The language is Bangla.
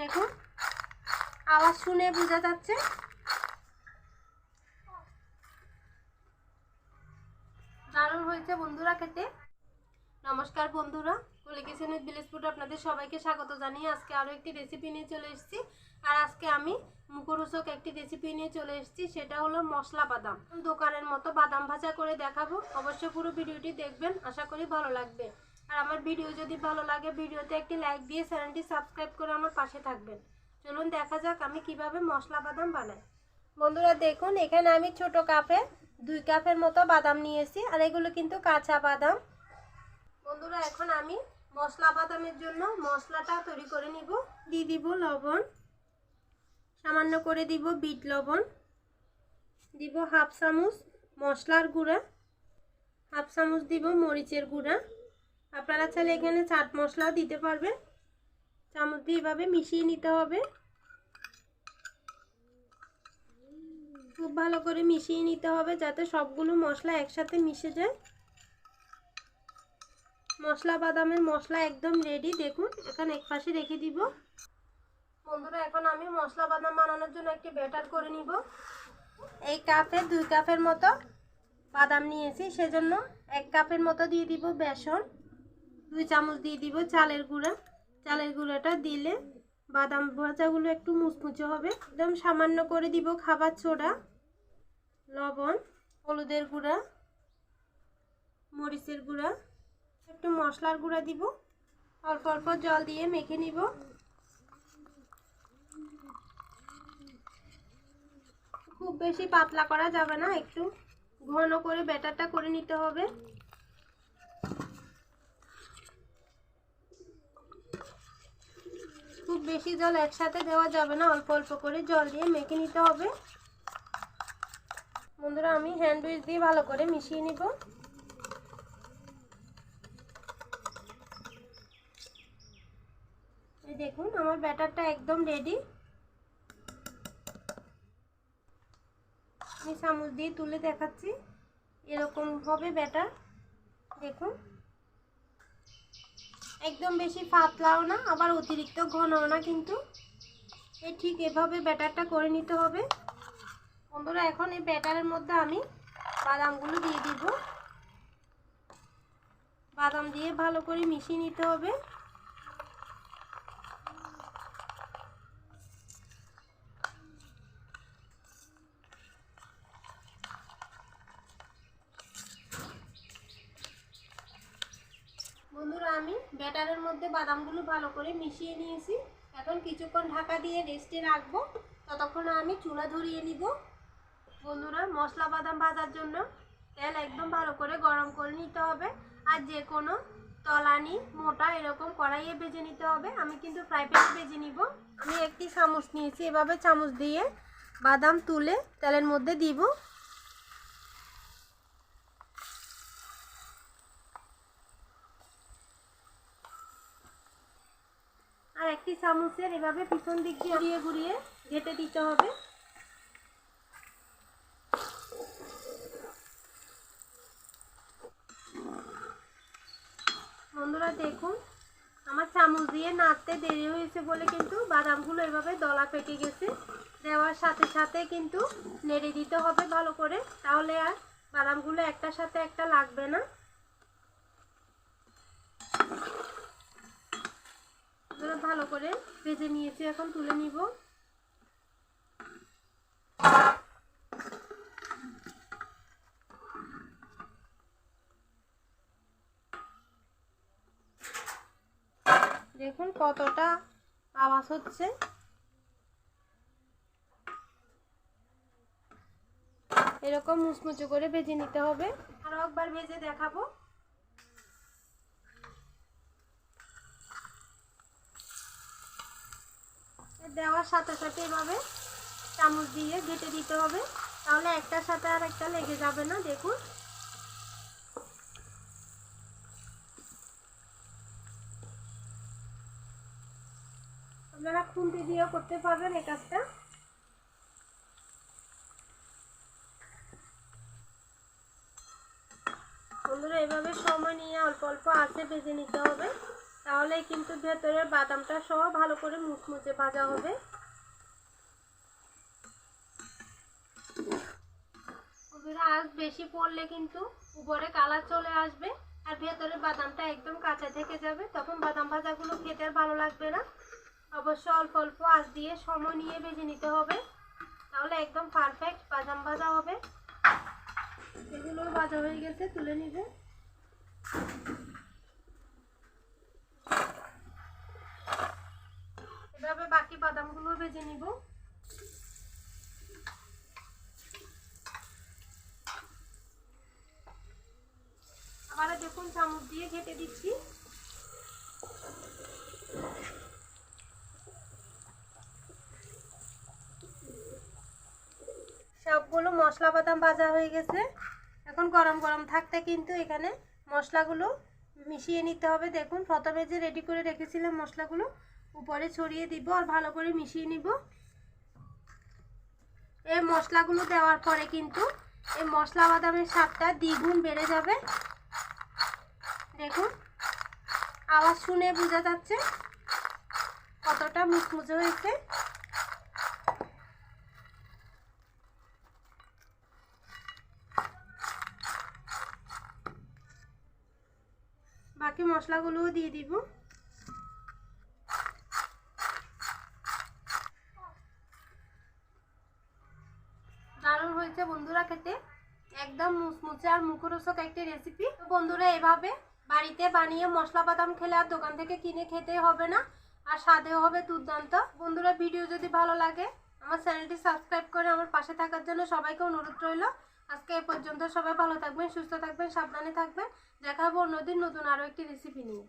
দেখুন, আওয়াজ শুনে বোঝা যাচ্ছে। দারুণ হয়েছে বন্ধুরা খেতে। নমস্কার বন্ধুরা কলি কিচেনের ভিলেজ ফুড আপনাদের সবাইকে স্বাগত জানিয়ে আজকে আরও একটি রেসিপি নিয়ে চলে এসেছি। আর আজকে আমি মুখরোচক একটি রেসিপি নিয়ে চলে এসেছি, সেটা হলো মশলা বাদাম। দোকানের মতো বাদাম ভাজা করে দেখাবো। অবশ্যই পুরো ভিডিওটি দেখবেন, আশা করি ভালো লাগবে। আর আমার ভিডিও যদি ভালো লাগে, ভিডিওতে একটি লাইক দিয়ে চ্যানেলটি সাবস্ক্রাইব করে আমার পাশে থাকবেন। চলুন দেখা যাক আমি কীভাবে মশলা বাদাম বানাই। বন্ধুরা, দেখুন, এখানে আমি ছোট কাপে দুই কাপের মতো বাদাম নিয়েছি, আর এগুলো কিন্তু কাঁচা বাদাম। বন্ধুরা, এখন আমি মশলা বাদামের জন্য মশলাটা তৈরি করে নিব। দিয়ে দিব লবণ। সামান্য করে দিব বিট লবণ। দিব হাফ চামচ মশলার গুঁড়া। হাফ চামচ দিব মরিচের গুঁড়া। আপনারা চাইলে এখানে চাট মশলাও দিতে পারবেন। চামচ দিয়ে এভাবে মিশিয়ে নিতে হবে। খুব ভালো করে মিশিয়ে নিতে হবে যাতে সবগুলো মশলা একসাথে মিশে যায়। মশলা বাদামের মশলা একদম রেডি দেখুন, এখন এক পাশে রেখে দিব। বন্ধুরা, এখন আমি মশলা বাদাম বানানোর জন্য একটি ব্যাটার করে নিব। এই কাপে, দুই কাপের মতো বাদাম নিয়েছি। সেজন্য এক কাপের মতো দিয়ে দিব বেসন। দুই চামচ দিয়ে দিব চালের গুঁড়া। চালের গুঁড়াটা দিলে বাদাম ভাজাগুলো একটু মুচমুচে হবে। একদম সামান্য করে দিব খাবার সোডা লবণ, হলুদের গুঁড়া, মরিচের গুঁড়া, একটু মশলার গুঁড়া দিব। অল্প অল্প জল দিয়ে মেখে নিব। খুব বেশি পাতলা করা যাবে না, একটু ঘন করে ব্যাটারটা করে নিতে হবে। খুব বেশি জল একসাথে দেওয়া যাবে না, অল্প অল্প করে জল দিয়ে মেখে নিতে হবে। বন্ধুরা, আমি হ্যান্ড উইচ দিয়ে ভালো করে মিশিয়ে নিব। দেখুন, আমার ব্যাটারটা একদম রেডি আমি চামচ দিয়ে তুলে দেখাচ্ছি, এরকম হবে ব্যাটার। দেখুন। একদম বেশি ফাতলাও না, আবার অতিরিক্ত ঘনও না কিন্তু। এ ঠিক এভাবে ব্যাটারটা করে নিতে হবে। বন্ধুরা, এখন এই ব্যাটারের মধ্যে আমি বাদামগুলো দিয়ে দিব। বাদাম দিয়ে ভালো করে মিশিয়ে নিতে হবে বন্ধুরা আমি ব্যাটারের মধ্যে বাদামগুলো ভালো করে মিশিয়ে নিয়েছি। এখন কিছুক্ষণ ঢাকা দিয়ে রেস্টে রাখব। ততক্ষণ আমি চুলা ধরিয়ে নিব। বন্ধুরা, মশলা বাদাম ভাজার জন্য তেল একদম ভালো করে গরম করে নিতে হবে। আর যে কোনো তলানি, মোটা এরকম কড়াইয়ে ভেজে নিতে হবে। আমি কিন্তু ফ্রাই প্যানে নিব। আমি একটি চামচ নিয়েছি। এভাবে চামচ দিয়ে বাদাম তুলে তেলের মধ্যে দিব আর একটি চামচের এভাবে পিছন দিক দিয়ে ঘুরিয়ে ঘুরিয়ে ঘেটে দিতে হবে। বন্ধুরা, দেখুন, আমার চামচ দিয়ে নাড়তে দেরি হয়েছে বলে কিন্তু বাদামগুলো এভাবে দলা পেকে গেছে। দেওয়ার সাথে সাথে কিন্তু নেড়ে দিতে হবে ভালো করে, তাহলে আর বাদামগুলো একটার সাথে একটা লাগবে না এগুলো ভালো করে ভেজে নিয়েছি, এখন তুলে নিব। দেখুন কতটা আওয়াজ হচ্ছে। এরকম মুচমুচে করে ভেজে নিতে হবে। আরও একবার ভেজে দেখাবো। দেওয়ার সাথে সাথে এভাবে চামচ দিয়ে ঘেটে দিতে হবে। তাহলে একটার সাথে আর একটা লেগে যাবে না, দেখুন। আপনারা খুন্তি দিয়েও করতে পারবেন এই কাজটা। বন্ধুরা, এভাবে সময় নিয়ে অল্প অল্প আঁচে ভেজে নিতে হবে। তাহলে কিন্তু ভেতরের বাদামটা সহ ভালো করে মুচমুচে ভাজা হবে। আজ বেশি পড়লে কিন্তু উপরে কালার চলে আসবে আর ভেতরে বাদামটা একদম কাঁচা থেকে যাবে। তখন বাদাম ভাজাগুলো খেতে আর ভালো লাগবে না। অবশ্য অল্প অল্প আঁচ দিয়ে সময় নিয়ে ভেজে নিতে হবে। তাহলে একদম পারফেক্ট বাদাম ভাজা হবে। এগুলো ভাজা হয়ে গেছে, তুলে নিবে এভাবে বাকি বাদামগুলো ভেজে নিব। আবার দেখুন চামচ দিয়ে ঘেটে দিচ্ছি। সবগুলো মশলা বাদাম ভাজা হয়ে গেছে। এখন গরম গরম থাকতে কিন্তু এখানে মশলাগুলো মিশিয়ে নিতে হবে। দেখুন, প্রথমে যে রেডি করে রেখেছিলাম মশলাগুলো উপরে ছড়িয়ে দিব আর ভালো করে মিশিয়ে নিব। এই মশলাগুলো দেওয়ার পরে কিন্তু এই মশলা বাদামের স্বাদটা দ্বিগুণ বেড়ে যাবে। দেখুন, আওয়াজ শুনে বোঝা যাচ্ছে কতটা মুচমুচে হয়েছে। বাকি মশলাগুলোও দিয়ে দিব। হয়েছে বন্ধুরা খেতে একদম মুচমুচে আর মুখরোচক একটি রেসিপি বন্ধুরা, এভাবে বাড়িতে বানিয়ে মশলা বাদাম খেলে আর দোকান থেকে কিনে খেতে হবে না, আর স্বাদেও হবে দুর্দান্ত। বন্ধুরা ভিডিও যদি ভালো লাগে, আমার চ্যানেলটি সাবস্ক্রাইব করে আমার পাশে থাকার জন্য সবাইকে অনুরোধ রইল। আজকে এ পর্যন্ত সবাই ভালো থাকবেন, সুস্থ থাকবেন, সাবধানে থাকবেন। দেখা হবে অন্যদিন নতুন আরও একটি রেসিপি নিয়ে।